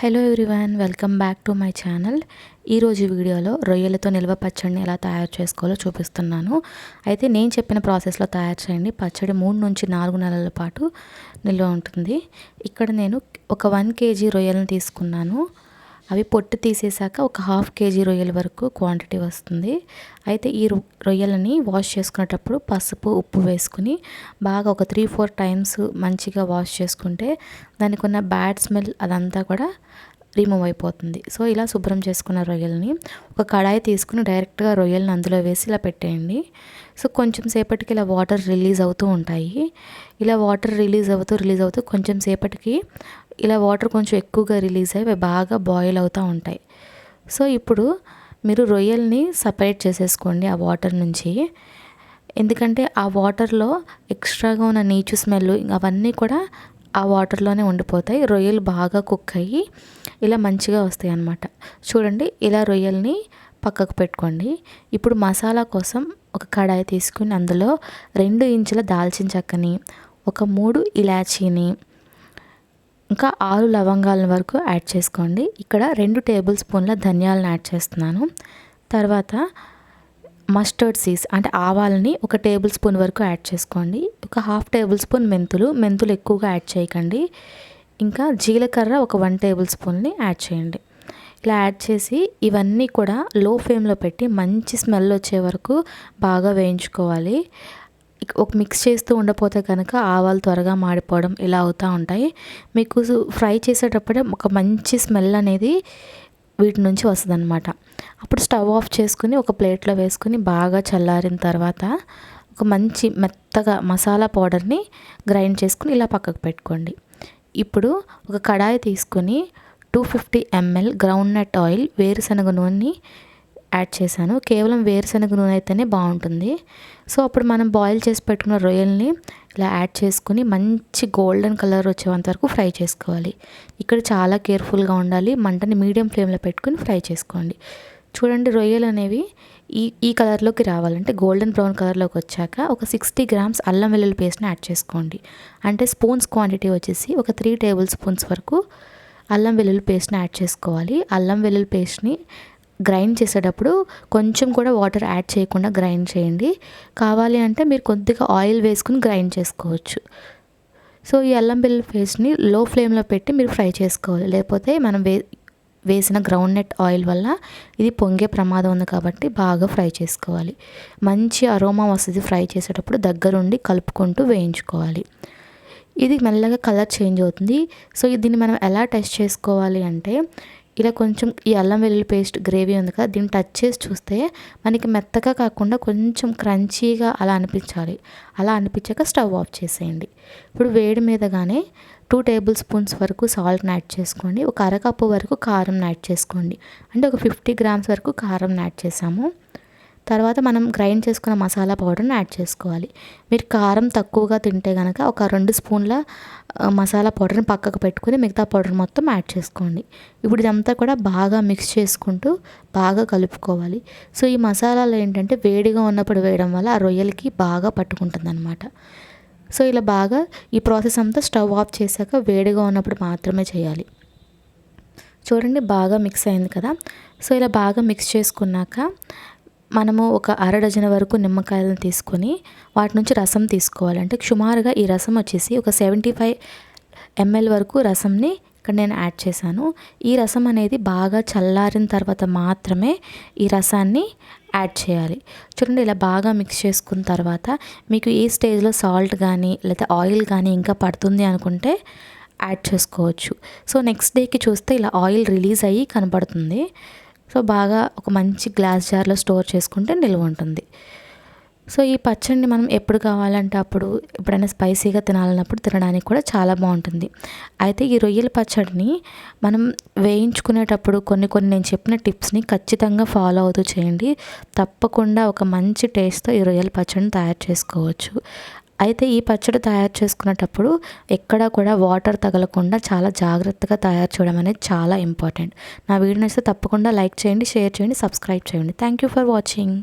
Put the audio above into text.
Hello everyone welcome back to my channel ఈరోజు వీడియోలో రొయ్యలతో నిల్వ పచ్చడిని ఎలా తయారు చేసుకోవాలో చూపిస్తున్నాను. అయితే నేను చెప్పిన ప్రాసెస్లో తయారు చేయండి. పచ్చడి మూడు నుంచి నాలుగు నెలల పాటు నిల్వ ఉంటుంది. ఇక్కడ నేను ఒక వన్ కేజీ రొయ్యలను తీసుకున్నాను. అవి పొట్టు తీసేసాక ఒక హాఫ్ కేజీ రొయ్యల వరకు క్వాంటిటీ వస్తుంది. అయితే ఈ రొయ్యలని వాష్ చేసుకునేటప్పుడు పసుపు ఉప్పు వేసుకుని బాగా ఒక త్రీ ఫోర్ టైమ్స్ మంచిగా వాష్ చేసుకుంటే దానికి ఉన్న బ్యాడ్ స్మెల్ అదంతా కూడా రిమూవ్ అయిపోతుంది. సో ఇలా శుభ్రం చేసుకున్న రొయ్యలని ఒక కడాయి తీసుకుని డైరెక్ట్గా రొయ్యలను అందులో వేసి ఇలా పెట్టేయండి. సో కొంచెం సేపటికి ఇలా వాటర్ రిలీజ్ అవుతూ ఉంటాయి. ఇలా వాటర్ రిలీజ్ అవుతూ రిలీజ్ అవుతూ కొంచెం సేపటికి ఇలా వాటర్ కొంచెం ఎక్కువగా రిలీజ్ అయ్యి బాగా బాయిల్ అవుతూ ఉంటాయి. సో ఇప్పుడు మీరు రొయ్యల్ని సపరేట్ చేసేసుకోండి ఆ వాటర్ నుంచి. ఎందుకంటే ఆ వాటర్లో ఎక్స్ట్రాగా ఉన్న నీచు స్మెల్ అవన్నీ కూడా ఆ వాటర్లోనే ఉండిపోతాయి. రొయ్యలు బాగా కుక్ అయ్యి ఇలా మంచిగా వస్తాయి అన్నమాట. చూడండి ఇలా రొయ్యల్ని పక్కకు పెట్టుకోండి. ఇప్పుడు మసాలా కోసం ఒక కడాయి తీసుకుని అందులో రెండు ఇంచుల దాల్చిన చెక్కని ఒక మూడు ఇలాచీని ఇంకా ఆరు లవంగాల వరకు యాడ్ చేసుకోండి. ఇక్కడ రెండు టేబుల్ స్పూన్ల ధనియాలను యాడ్ చేస్తున్నాను. తర్వాత మస్టర్డ్ సీడ్స్ అంటే ఆవాలని ఒక టేబుల్ స్పూన్ వరకు యాడ్ చేసుకోండి. ఒక హాఫ్ టేబుల్ స్పూన్ మెంతులు మెంతులు ఎక్కువగా యాడ్ చేయకండి. ఇంకా జీలకర్ర ఒక వన్ టేబుల్ స్పూన్ని యాడ్ చేయండి. ఇలా యాడ్ చేసి ఇవన్నీ కూడా లో ఫ్లేమ్లో పెట్టి మంచి స్మెల్ వచ్చే వరకు బాగా వేయించుకోవాలి. ఒక మిక్స్ చేస్తూ ఉండపోతే కనుక ఆవాలు త్వరగా మాడిపోవడం ఇలా అవుతూ ఉంటాయి. మీకు ఫ్రై చేసేటప్పుడే ఒక మంచి స్మెల్ అనేది వీటి నుంచి వస్తుంది అనమాట అప్పుడు స్టవ్ ఆఫ్ చేసుకుని ఒక ప్లేట్లో వేసుకుని బాగా చల్లారిన తర్వాత ఒక మంచి మెత్తగా మసాలా పౌడర్ని గ్రైండ్ చేసుకుని ఇలా పక్కకు పెట్టుకోండి. ఇప్పుడు ఒక కడాయి తీసుకొని two fifty ml groundnut oil వేరుశనగ నూనెని యాడ్ చేశాను. కేవలం వేరుశనగ నూనె అయితేనే బాగుంటుంది. సో అప్పుడు మనం బాయిల్ చేసి పెట్టుకున్న రొయ్యల్ని ఇలా యాడ్ చేసుకుని మంచి గోల్డెన్ కలర్ వచ్చేంత వరకు ఫ్రై చేసుకోవాలి. ఇక్కడ చాలా కేర్ఫుల్గా ఉండాలి. మంటని మీడియం ఫ్లేమ్లో పెట్టుకుని ఫ్రై చేసుకోండి. చూడండి రొయ్యలు అనేవి ఈ ఈ కలర్లోకి రావాలంటే గోల్డెన్ బ్రౌన్ కలర్లోకి వచ్చాక ఒక సిక్స్టీ గ్రామ్స్ అల్లం వెల్లుల్లి పేస్ట్ని యాడ్ చేసుకోండి. అంటే స్పూన్స్ క్వాంటిటీ వచ్చేసి ఒక త్రీ టేబుల్ స్పూన్స్ వరకు అల్లం వెల్లుల్లి పేస్ట్ని యాడ్ చేసుకోవాలి. అల్లం వెల్లుల్లి పేస్ట్ని గ్రైండ్ చేసేటప్పుడు కొంచెం కూడా వాటర్ యాడ్ చేయకుండా గ్రైండ్ చేయండి. కావాలి అంటే మీరు కొద్దిగా ఆయిల్ వేసుకుని గ్రైండ్ చేసుకోవచ్చు. సో ఈ అల్లం వెల్లుల్లి పేస్ట్ని లో ఫ్లేమ్లో పెట్టి మీరు ఫ్రై చేసుకోవాలి. లేకపోతే మనం వే వేసిన గ్రౌండ్ నెట్ ఆయిల్ వల్ల ఇది పొంగే ప్రమాదం ఉంది కాబట్టి బాగా ఫ్రై చేసుకోవాలి. మంచి అరోమా వస్తుంది ఫ్రై చేసేటప్పుడు దగ్గరుండి కలుపుకుంటూ వేయించుకోవాలి. ఇది మెల్లగా కలర్ చేంజ్ అవుతుంది. సో దీన్ని మనం ఎలా టెస్ట్ చేసుకోవాలి అంటే ఇలా కొంచెం ఈ అల్లం వెల్లుల్లి పేస్ట్ గ్రేవీ ఉంది కదా దీన్ని టచ్ చేసి చూస్తే మనకి మెత్తగా కాకుండా కొంచెం క్రంచీగా అలా అనిపించాలి. అలా అనిపించాక స్టవ్ ఆఫ్ చేసేయండి. ఇప్పుడు వేడి మీదగానే టూ టేబుల్ స్పూన్స్ వరకు సాల్ట్ని యాడ్ చేసుకోండి. ఒక అరకప్పు వరకు కారం యాడ్ చేసుకోండి. అంటే ఒక ఫిఫ్టీ గ్రామ్స్ వరకు కారం యాడ్ చేసాము. తర్వాత మనం గ్రైండ్ చేసుకున్న మసాలా పౌడర్ని యాడ్ చేసుకోవాలి. మీరు కారం తక్కువగా తింటే కనుక ఒక రెండు స్పూన్ల మసాలా పౌడర్ని పక్కకు పెట్టుకుని మిగతా పౌడర్ మొత్తం యాడ్ చేసుకోండి. ఇప్పుడు ఇదంతా కూడా బాగా మిక్స్ చేసుకుంటూ బాగా కలుపుకోవాలి. సో ఈ మసాలాలు ఏంటంటే వేడిగా ఉన్నప్పుడు వేయడం వల్ల ఆ రొయ్యలకి బాగా పట్టుకుంటుంది అనమాట సో ఇలా బాగా ఈ ప్రాసెస్ అంతా స్టవ్ ఆఫ్ చేశాక వేడిగా ఉన్నప్పుడు మాత్రమే చేయాలి. చూడండి బాగా మిక్స్ అయింది కదా. సో ఇలా బాగా మిక్స్ చేసుకున్నాక మనము ఒక అర డజన్ వరకు నిమ్మకాయలను తీసుకొని వాటి నుంచి రసం తీసుకోవాలంటే సుమారుగా ఈ రసం వచ్చేసి ఒక సెవెంటీ ఫైవ్ ఎంఎల్ వరకు రసంని ఇక్కడ నేను యాడ్ చేశాను. ఈ రసం అనేది బాగా చల్లారిన తర్వాత మాత్రమే ఈ రసాన్ని యాడ్ చేయాలి. చూడండి ఇలా బాగా మిక్స్ చేసుకున్న తర్వాత మీకు ఈ స్టేజ్లో సాల్ట్ కానీ లేదా ఆయిల్ కానీ ఇంకా పడుతుంది అనుకుంటే యాడ్ చేసుకోవచ్చు. సో నెక్స్ట్ డేకి చూస్తే ఇలా ఆయిల్ రిలీజ్ అయ్యి కనపడుతుంది సో బాగా ఒక మంచి గ్లాస్ జార్లో స్టోర్ చేసుకుంటే నిల్వ ఉంటుంది. సో ఈ పచ్చడిని మనం ఎప్పుడు కావాలంటే అప్పుడు ఎప్పుడైనా స్పైసీగా తినాలన్నప్పుడు తినడానికి కూడా చాలా బాగుంటుంది. అయితే ఈ రొయ్యల పచ్చడిని మనం వేయించుకునేటప్పుడు కొన్ని కొన్ని నేను చెప్పిన టిప్స్ని ఖచ్చితంగా ఫాలో అవుతూ చేయండి. తప్పకుండా ఒక మంచి టేస్ట్తో ఈ రొయ్యల పచ్చడిని తయారు చేసుకోవచ్చు. అయితే ఈ పచ్చడి తయారు చేసుకునేటప్పుడు ఎక్కడా కూడా వాటర్ తగలకుండా చాలా జాగ్రత్తగా తయారు చేయడం అనేది చాలా ఇంపార్టెంట్. నా వీడియో నచ్చితే తప్పకుండా లైక్ చేయండి షేర్ చేయండి సబ్స్క్రైబ్ చేయండి. Thank you for watching